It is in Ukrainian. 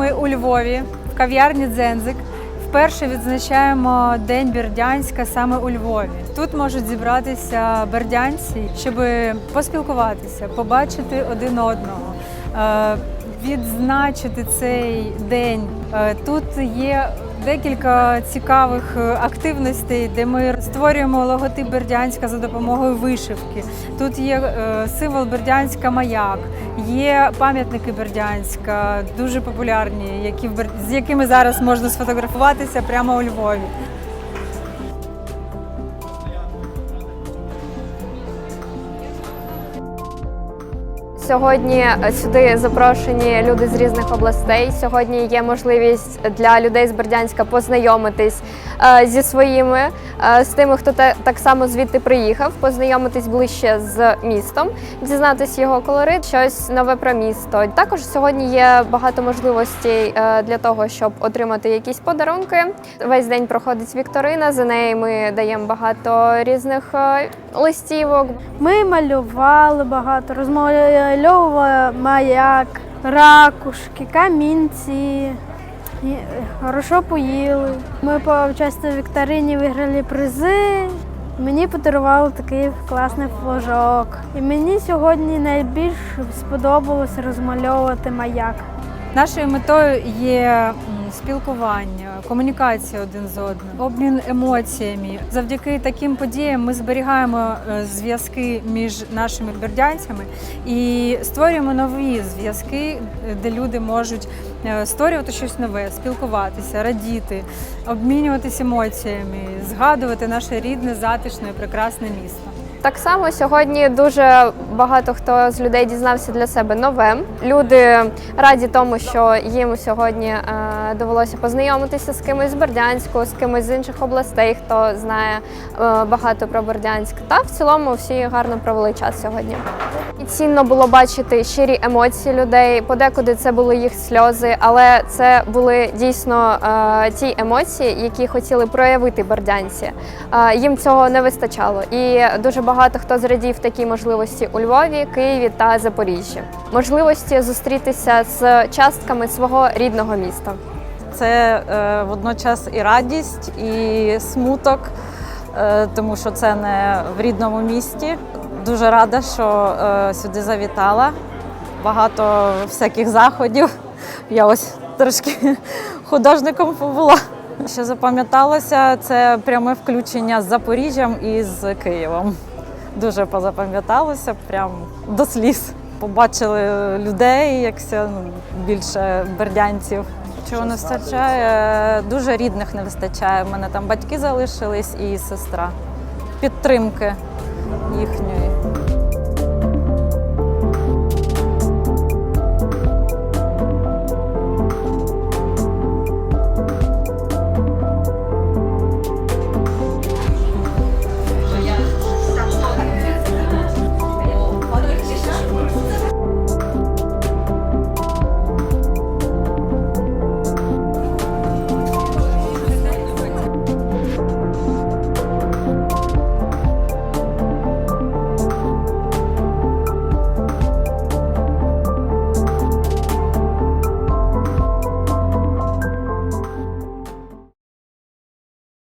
Львові в кав'ярні Дзензик. Вперше відзначаємо День Бердянська саме у Львові. Тут можуть зібратися бердянці, щоб поспілкуватися, побачити один одного, е, відзначити цей день. Е, Тут є декілька цікавих е, активностей, де ми створюємо логотип Бердянська за допомогою вишивки. Тут є е, символ Бердянська маяк, є пам'ятники Бердянська, дуже популярні, які з якими зараз можна сфотографуватися прямо у Львові. Сьогодні е, сюди запрошені люди з різних областей. Сьогодні є можливість для людей з Бердянська познайомитись е, зі своїми, е, з тими, хто так само звідти приїхав, познайомитись ближче з містом, дізнатись його колорит, щось нове про місто. Також сьогодні є багато можливостей для того, щоб отримати якісь подарунки. Весь день проходить вікторина. За нею ми даємо багато різних листівок, Ми малювали багато, розмальовували маяк, ракушки, камінці. е, Хорошо поїли. Ми по участі в вікторині виграли призи. Мені подарували такий класний флажок. І мені сьогодні найбільш сподобалось розмальовувати маяк. Нашою метою є спілкування, комунікація один з одним, обмін емоціями. Завдяки таким подіям ми зберігаємо е, зв'язки між нашими бердянцями і створюємо нові зв'язки, е, де люди можуть е, створювати щось нове, спілкуватися, радіти, обмінюватися емоціями, згадувати наше рідне, затишне, прекрасне місто. Так само сьогодні дуже багато хто з людей дізнався для себе нове. Люди раді тому, що їм сьогодні е, довелося познайомитися з кимось з Бердянську, з кимось з інших областей, хто знає е, багато про Бердянськ. Та в цілому всі гарно провели час сьогодні. І цінно було бачити щирі емоції людей. Подекуди це були їх сльози, але це були дійсно е, ті емоції, які хотіли проявити бердянці. Їм цього не вистачало, і дуже багато хто зрадів такій можливості у Львові, Києві та Запоріжжі. Можливості зустрітися з частками свого рідного міста. Це е, водночас і радість, і смуток, е, тому що це не в рідному місті. Дуже рада, що е, сюди завітала. Багато всяких заходів. Я ось трошки художником була. Що запам'яталося, це пряме включення з Запоріжжям і з Києвом. Дуже позапам'яталося, прям до сліз. Побачили людей, як ну, більше бердянців. Чого не вистачає? Дуже рідних не вистачає. У мене там батьки залишились і сестра. Підтримки їхньої.